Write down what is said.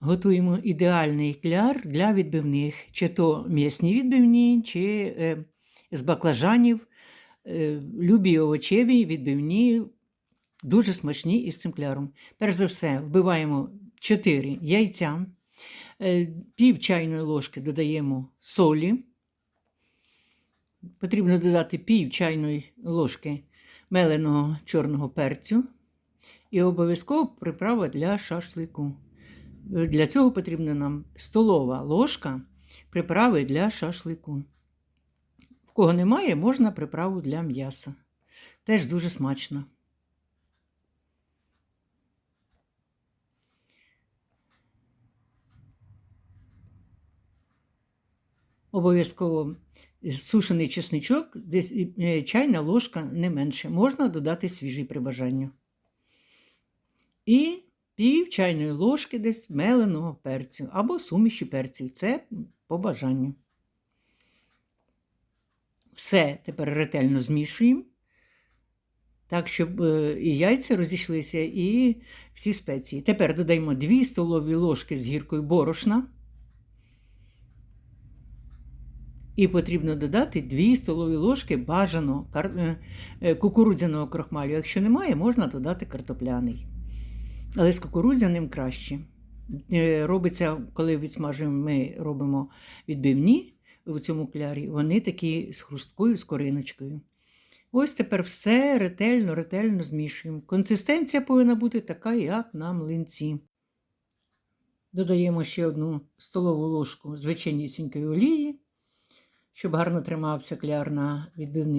Готуємо ідеальний кляр для відбивних, чи то м'ясні відбивні, чи е, з баклажанів, е, любі овочеві відбивні, дуже смачні із цим кляром. Перш за все, вбиваємо 4 яйця, е, пів чайної ложки додаємо солі. Потрібно додати пів чайної ложки меленого чорного перцю і обов'язково приправа для шашлику. Для цього потрібна нам столова ложка приправи для шашлику. В кого немає, можна приправу для м'яса. Теж дуже смачно. Обов'язково сушений чесничок, десь е, чайна ложка не менше. Можна додати свіжий при бажанню. І пів чайної ложки десь меленого перцю або суміші перців. Це по бажанню. Все тепер ретельно змішуємо. Так, щоб е, і яйця розійшлися, і всі спеції. Тепер додаємо 2 столові ложки з гіркою борошна. І потрібно додати 2 столові ложки бажаного е, е, кукурудзяного крохмалю. Якщо немає, можна додати картопляний. Але з кукурудзяним краще. Е, Робиться, коли відсмажуємо, ми робимо відбивні в цьому клярі, вони такі з хрусткою, з кориночкою. Ось тепер все ретельно, ретельно змішуємо. Консистенція повинна бути така, як на млинці. Додаємо ще одну столову ложку звичайнісінької олії, щоб гарно тримався кляр на відбивних.